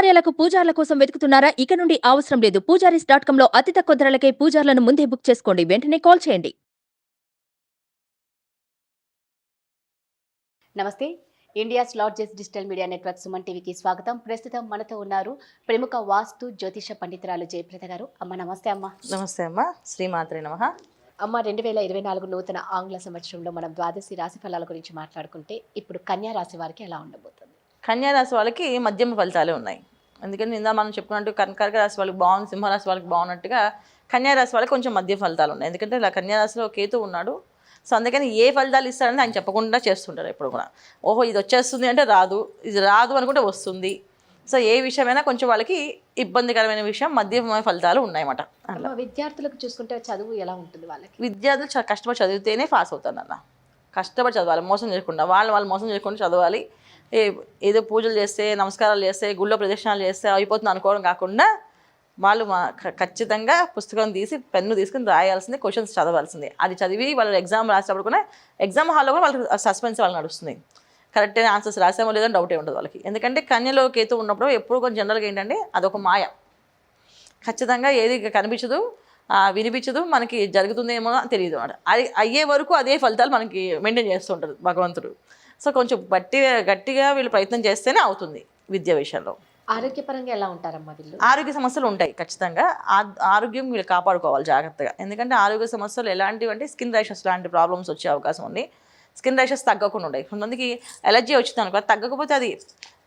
శుభకార్యాలకు పూజార్ల కోసం వెతుకుతున్నారా? ఇక నుండి అవసరం లేదు. పూజారీస్ డాట్ కామ్లో అతి తక్కువ ధరలకే పూజార్లను ముందే బుక్ చేసుకోండి. వెంటనే కాల్ చేయండి. నమస్తే. India's largest digital media network Suman టీవీకి స్వాగతం. ప్రస్తుతం మనతో ఉన్నారు ప్రముఖ వాస్తు జ్యోతిష పండితురాలు జయప్రద గారు. అమ్మ నమస్తే అమ్మ. నమస్తే అమ్మ. శ్రీమాత్రే నమ. అమ్మ రెండు వేల ఇరవై నాలుగు నూతన ఆంగ్ల సంవత్సరంలో మనం ద్వాదశి రాశి ఫలాల గురించి మాట్లాడుకుంటే ఇప్పుడు కన్యా రాశి వారికి ఎలా ఉండబోతుంది? కన్యారాశి వాళ్ళకి మధ్యమ ఫలితాలే ఉన్నాయి. ఎందుకంటే నిందా మనం చెప్పుకున్నట్టు కర్కర్క రాశి వాళ్ళకి బాగుంది సింహరాశి వాళ్ళకి బాగున్నట్టుగా కన్యారాశి వాళ్ళకి కొంచెం మధ్య ఫలితాలు ఉన్నాయి. ఎందుకంటే ఇలా కన్యారాశిలో కేతు ఉన్నాడు. సో అందుకని ఏ ఫలితాలు ఇస్తారని ఆయన చెప్పకుండా చేస్తుంటారు ఎప్పుడు కూడా. ఓహో ఇది వచ్చేస్తుంది అంటే రాదు ఇది రాదు అనుకుంటే వస్తుంది. సో ఏ విషయమైనా కొంచెం వాళ్ళకి ఇబ్బందికరమైన విషయం మధ్యమ ఫలితాలు ఉన్నాయన్నమాట. అమ్మ విద్యార్థులకు చూసుకుంటే చదువు ఎలా ఉంటుంది వాళ్ళకి? విద్యార్థులు కష్టపడి చదివితేనే పాస్ అవుతారు అన్న కష్టపడి చదవాలి మోసం చేయకుండా వాళ్ళు వాళ్ళు మోసం చేయకుండా చదవాలి. ఏ ఏదో పూజలు చేస్తే నమస్కారాలు చేస్తే గుళ్ళో ప్రదక్షిణాలు చేస్తే అయిపోతుంది అనుకోవడం కాకుండా వాళ్ళు మా ఖచ్చితంగా పుస్తకం తీసి పెన్ను తీసుకుని రాయాల్సింది క్వశ్చన్స్ చదవాల్సింది. అది చదివి వాళ్ళు ఎగ్జామ్ రాసేటప్పుడు కూడా ఎగ్జామ్ హాల్లో కూడా వాళ్ళకి సస్పెన్స్ వాళ్ళు నడుస్తుంది. కరెక్ట్ అయిన ఆన్సర్స్ రాసామో లేదని డౌటే ఉండదు వాళ్ళకి. ఎందుకంటే కన్యలో కేతు ఉన్నప్పుడు ఎప్పుడు కొంచెం జనరల్గా ఏంటంటే అదొక మాయ. ఖచ్చితంగా ఏది కనిపించదు వినిపించదు మనకి జరుగుతుందేమో తెలియదు అనమాట అది అయ్యే వరకు అదే ఫలితాలు మనకి మెయింటైన్ చేస్తుంటారు భగవంతుడు. సో కొంచెం బట్టి గట్టిగా వీళ్ళు ప్రయత్నం చేస్తేనే అవుతుంది విద్య విషయంలో. ఆరోగ్యపరంగా ఎలా ఉంటారమ్మా వీళ్ళు? ఆరోగ్య సమస్యలు ఉంటాయి ఖచ్చితంగా. ఆ- ఆరోగ్యం వీళ్ళు కాపాడుకోవాలి జాగ్రత్తగా. ఎందుకంటే ఆరోగ్య సమస్యలు ఎలాంటివి అంటే స్కిన్ ర్యాషెస్ లాంటి ప్రాబ్లమ్స్ వచ్చే అవకాశం ఉంది. స్కిన్ ర్యాషెస్ తగ్గకుండా ఉంటాయి. కొంతమందికి ఎలర్జీ వచ్చింది అనుకో తగ్గకపోతే అది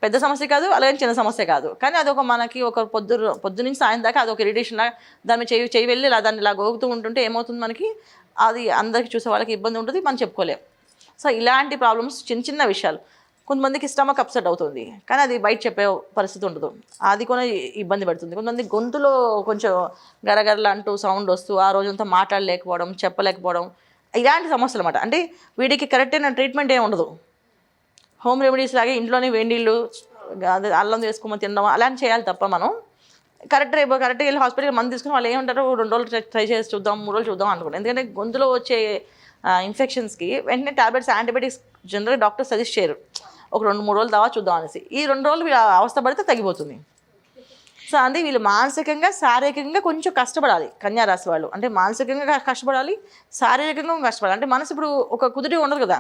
పెద్ద సమస్య కాదు అలాగే చిన్న సమస్య కాదు. కానీ అది ఒక మనకి ఒక పొద్దు పొద్దు నుంచి సాయం దాకా అది ఒక ఇరిటేషన్ లాగా దాన్ని చేయి చేయి వెళ్ళి ఇలా దాన్ని ఇలా గోగుతూ ఉంటుంటే ఏమవుతుంది మనకి? అది అందరికి చూసే వాళ్ళకి ఇబ్బంది ఉంటుంది మనం చెప్పుకోలేం. సో ఇలాంటి ప్రాబ్లమ్స్ చిన్న చిన్న విషయాలు. కొంతమందికి స్టమక్ అప్సెట్ అవుతుంది. కానీ అది బయట చెప్పే పరిస్థితి ఉండదు. అది కూడా ఇబ్బంది పెడుతుంది. కొంతమంది గొంతులో కొంచెం గరగరలు అంటూ సౌండ్ వస్తూ ఆ రోజంతా మాట్లాడలేకపోవడం చెప్పలేకపోవడం ఇలాంటి సమస్యలు అన్నమాట. అంటే వీడికి కరెక్ట్ అయిన ట్రీట్మెంట్ ఏమి ఉండదు. హోమ్ రెమెడీస్ లాగే ఇంట్లోనే వేడిళ్ళు అదే అల్లం చేసుకోమని తినడం అలాంటి చేయాలి తప్ప మనం. కరెక్ట్ రేపు కరెక్ట్గా వెళ్ళి హాస్పిటల్ మంది తీసుకుని వాళ్ళు ఏమంటారు రెండు రోజులు ట్రై- ట్రై చేసి చూద్దాం మూడు రోజులు చూద్దాం అనుకుంటాం ఎందుకంటే గొంతులో వచ్చే ఇన్ఫెక్షన్స్కి వెంటనే టాబ్లెట్స్ యాంటీబయాటిక్స్ జనరల్గా డాక్టర్ సజెస్ట్ చేయరు. ఒక రెండు మూడు రోజులు దావా చూద్దాం అనేసి. ఈ రెండు రోజులు అవస్థ పడితే తగ్గిపోతుంది. సో అందుకే వీళ్ళు మానసికంగా శారీరకంగా కొంచెం కష్టపడాలి కన్యారాశి వాళ్ళు. అంటే మానసికంగా కష్టపడాలి శారీరకంగా కష్టపడాలి. అంటే మనసు ఇప్పుడు ఒక కుదిరి ఉండదు కదా.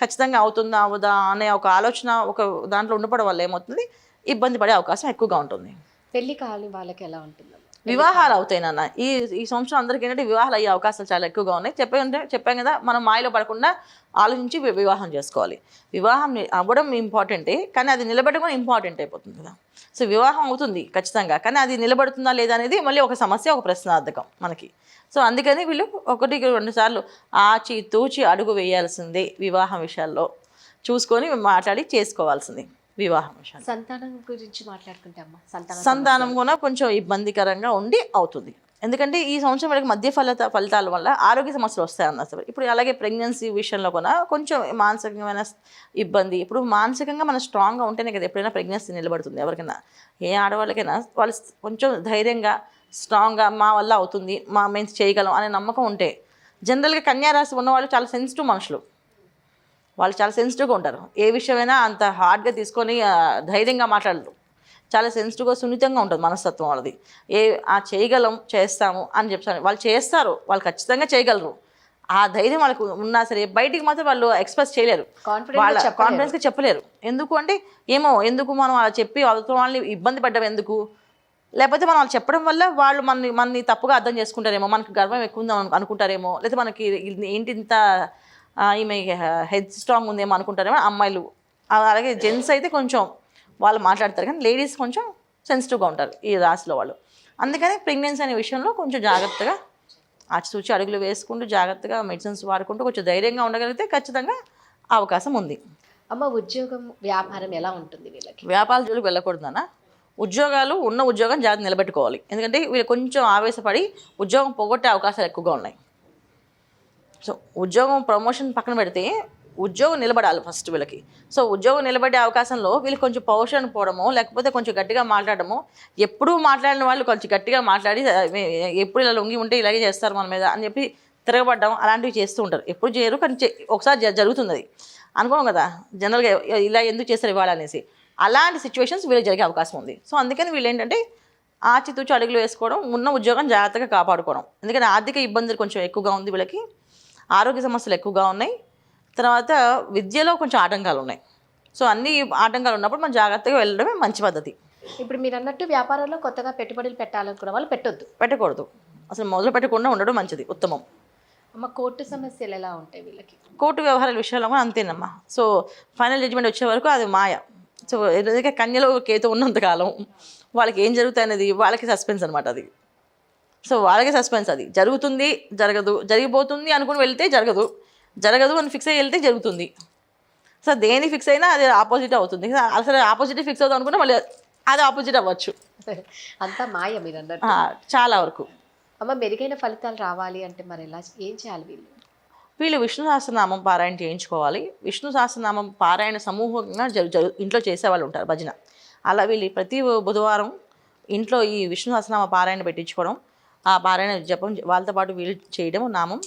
ఖచ్చితంగా అవుతుందా అవుదా అనే ఒక ఆలోచన ఒక దాంట్లో ఉండపడం వల్ల ఏమవుతుంది? ఇబ్బంది పడే అవకాశం ఎక్కువగా ఉంటుంది. పెళ్ళి కావాలి వాళ్ళకి ఎలా ఉంటుంది? వివాహాలు అవుతాయి నాన్న. ఈ ఈ సంవత్సరం అందరికీ ఏంటంటే వివాహాలు అయ్యే అవకాశాలు చాలా ఎక్కువగా ఉన్నాయి. చెప్పే చెప్పాం కదా మనం మాయలో పడకుండా ఆలోచించి వివాహం చేసుకోవాలి. వివాహం అవ్వడం ఇంపార్టెంటే కానీ అది నిలబడడం కూడా ఇంపార్టెంట్ అయిపోతుంది కదా. సో వివాహం అవుతుంది ఖచ్చితంగా కానీ అది నిలబడుతుందా లేదా అనేది మళ్ళీ ఒక సమస్య ఒక ప్రశ్నార్థకం మనకి. సో అందుకని వీళ్ళు ఒకటి రెండు సార్లు ఆచి తూచి అడుగు వేయాల్సిందే వివాహం విషయాల్లో. చూసుకొని మాట్లాడి చేసుకోవాల్సింది. వివాహం సంతానం గురించి మాట్లాడుకుంటే సంతానం సంతానం కూడా కొంచెం ఇబ్బందికరంగా ఉండి అవుతుంది. ఎందుకంటే ఈ సంవత్సరం వీళ్ళకి మధ్య ఫలిత ఫలితాల వల్ల ఆరోగ్య సమస్యలు వస్తాయి అన్న అసలు ఇప్పుడు అలాగే ప్రెగ్నెన్సీ విషయంలో కూడా కొంచెం మానసికమైన ఇబ్బంది. ఇప్పుడు మానసికంగా మనం స్ట్రాంగ్గా ఉంటేనే కదా ఎప్పుడైనా ప్రెగ్నెన్సీ నిలబడుతుంది ఎవరికైనా. ఏ ఆడవాళ్ళకైనా వాళ్ళు కొంచెం ధైర్యంగా స్ట్రాంగ్గా మా వల్ల అవుతుంది మా మేము చేయగలం అనే నమ్మకం ఉంటే. జనరల్గా కన్యారాశి ఉన్నవాళ్ళు చాలా సెన్సిటివ్ మనుషులు. వాళ్ళు చాలా సెన్సిటివ్గా ఉంటారు. ఏ విషయమైనా అంత హార్డ్గా తీసుకొని ధైర్యంగా మాట్లాడరు. చాలా సెన్సిటివ్గా సున్నితంగా ఉంటుంది మనస్తత్వం వాళ్ళది. ఏ ఆ చేయగలం చేస్తాము అని చెప్తాను వాళ్ళు చేస్తారు. వాళ్ళు ఖచ్చితంగా చేయగలరు. ఆ ధైర్యం వాళ్ళకు ఉన్నా సరే బయటికి మాత్రం వాళ్ళు ఎక్స్ప్రెస్ చేయలేరు. వాళ్ళ. కాన్ఫిడెన్స్గా చెప్పలేరు. ఎందుకు అంటే ఏమో ఎందుకు మనం అలా చెప్పి అవతల వాళ్ళని ఇబ్బంది పడ్డం ఎందుకు? లేకపోతే మనం వాళ్ళు చెప్పడం వల్ల వాళ్ళు మనని మనని తప్పుగా అర్థం చేసుకుంటారేమో మనకి గర్వం ఎక్కువ ఉంది అను- అనుకుంటారేమో లేకపోతే మనకి ఏంటి ఇంత ఈమె హెడ్ స్ట్రాంగ్ ఉందేమో అనుకుంటారేమో అమ్మాయిలు. అలాగే జెంట్స్ అయితే కొంచెం వాళ్ళు మాట్లాడతారు కానీ లేడీస్ కొంచెం సెన్సిటివ్గా ఉంటారు ఈ రాశిలో వాళ్ళు. అందుకని ప్రెగ్నెన్సీ అనే విషయంలో కొంచెం జాగ్రత్తగా ఆచితూచి అడుగులు వేసుకుంటూ జాగ్రత్తగా మెడిసిన్స్ వాడుకుంటూ కొంచెం ధైర్యంగా ఉండగలిగితే ఖచ్చితంగా అవకాశం ఉంది. అమ్మ ఉద్యోగం వ్యాపారం ఎలా ఉంటుంది వీళ్ళకి? వ్యాపార జోలికి వెళ్ళకూడదన్న ఉద్యోగాలు ఉన్న ఉద్యోగం జాగ్రత్త నిలబెట్టుకోవాలి. ఎందుకంటే వీళ్ళు కొంచెం ఆవేశపడి ఉద్యోగం పోగొట్టే అవకాశాలు ఎక్కువగా ఉన్నాయి. సో ఉద్యోగం ప్రమోషన్ పక్కన పెడితే ఉద్యోగం నిలబడాలి ఫస్ట్ వీళ్ళకి. సో ఉద్యోగం నిలబడే అవకాశంలో వీళ్ళు కొంచెం పౌషన్ పోవడము లేకపోతే కొంచెం గట్టిగా మాట్లాడము ఎప్పుడూ మాట్లాడిన వాళ్ళు కొంచెం గట్టిగా మాట్లాడి ఎప్పుడు ఇలా లొంగి ఉంటే ఇలాగే చేస్తారు మన మీద అని చెప్పి తిరగబడ్డం అలాంటివి చేస్తూ ఉంటారు. ఎప్పుడు చేయరు కానీ ఒకసారి జ- జరుగుతుంది అది అనుకోం కదా జనరల్గా ఇలా ఎందుకు చేస్తారు ఇవాళ అనేసి అలాంటి సిచ్యువేషన్స్ వీళ్ళు జరిగే అవకాశం ఉంది. సో అందుకని వీళ్ళు ఏంటంటే ఆచితూచి అడుగులు వేసుకోవడం ఉన్న ఉద్యోగం జాగ్రత్తగా కాపాడుకోవడం. ఎందుకంటే ఆర్థిక ఇబ్బందులు కొంచెం ఎక్కువగా ఉంది వీళ్ళకి. ఆరోగ్య సమస్యలు ఎక్కువగా ఉన్నాయి. తర్వాత విద్యలో కొంచెం ఆటంకాలు ఉన్నాయి. సో అన్ని ఆటంకాలు ఉన్నప్పుడు మనం జాగ్రత్తగా వెళ్ళడమే మంచి పద్ధతి. ఇప్పుడు మీరు అన్నట్టు వ్యాపారంలో కొత్తగా పెట్టుబడులు పెట్టాలనుకున్న వాళ్ళు పెట్టొద్దు. పెట్టకూడదు. అసలు మొదలు పెట్టకుండా ఉండడం మంచిది ఉత్తమం. అమ్మ కోర్టు సమస్యలు ఎలా ఉంటాయి వీళ్ళకి? కోర్టు వ్యవహారాల విషయాల్లో కూడా అంతేనమ్మా. సో ఫైనల్ జడ్జిమెంట్ వచ్చే వరకు అది మాయ. సో ఎందుకంటే కన్యలో కేతు ఉన్నంతకాలం వాళ్ళకి ఏం జరుగుతుంది అనేది వాళ్ళకి సస్పెన్స్ అనమాట అది. సో వాళ్ళకి సస్పెన్స్ అది. జరుగుతుంది జరగదు. జరిగిపోతుంది అనుకుని వెళ్తే జరగదు. జరగదు అని ఫిక్స్ అయ్యి వెళ్తే జరుగుతుంది. సో దేని ఫిక్స్ అయినా అది ఆపోజిట్ అవుతుంది. అసలు ఆపోజిట్ ఫిక్స్ అవుతుంది అనుకుంటే మళ్ళీ అది ఆపోజిట్ అవ్వచ్చు. అంతా మాయ మీరు అన్నట్టు. చాలా వరకు. అమ్మ మెరుగైన ఫలితాలు రావాలి అంటే మరి ఎలా ఏం చేయాలి వీళ్ళు? వీళ్ళు విష్ణు సహస్రనామం పారాయణ చేయించుకోవాలి. విష్ణు సహస్రనామం పారాయణ సమూహంగా జరు జరు ఇంట్లో చేసేవాళ్ళు ఉంటారు భజన. అలా వీళ్ళు ప్రతి బుధవారం ఇంట్లో ఈ విష్ణు సహస్రనామ పారాయణ పెట్టించుకోవడం ఆ పారాయణ జపం వాళ్ళతో పాటు వీళ్ళు చేయడం నామం.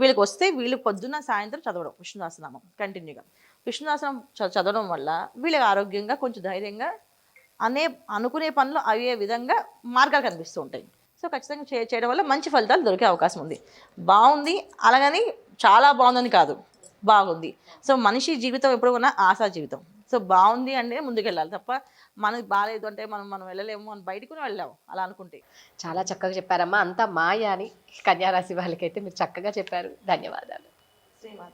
వీళ్ళకి వస్తే వీళ్ళు పొద్దున్న సాయంత్రం చదవడం విష్ణుదాసనామం కంటిన్యూగా. విష్ణుదాసనం చదవడం వల్ల వీళ్ళకి ఆరోగ్యంగా కొంచెం ధైర్యంగా అనే అనుకునే పనులు అయ్యే విధంగా మార్గాలు కనిపిస్తూ ఉంటాయి. సో ఖచ్చితంగా చే చేయడం వల్ల మంచి ఫలితాలు దొరికే అవకాశం ఉంది. బాగుంది అలాగని చాలా బాగుందని కాదు బాగుంది. సో మనిషి జీవితం ఎప్పుడు ఉన్నా ఆశా జీవితం. సో బాగుంది అంటే ముందుకెళ్ళాలి తప్ప మనకి బాగాలేదు అంటే మనం మనం వెళ్ళలేము అని బయటకు వెళ్ళాము అలా అనుకుంటే. చాలా చక్కగా చెప్పారమ్మా. అంతా మాయ అని కన్యారాశి వాళ్ళకైతే మీరు చక్కగా చెప్పారు. ధన్యవాదాలు. శ్రీమాత.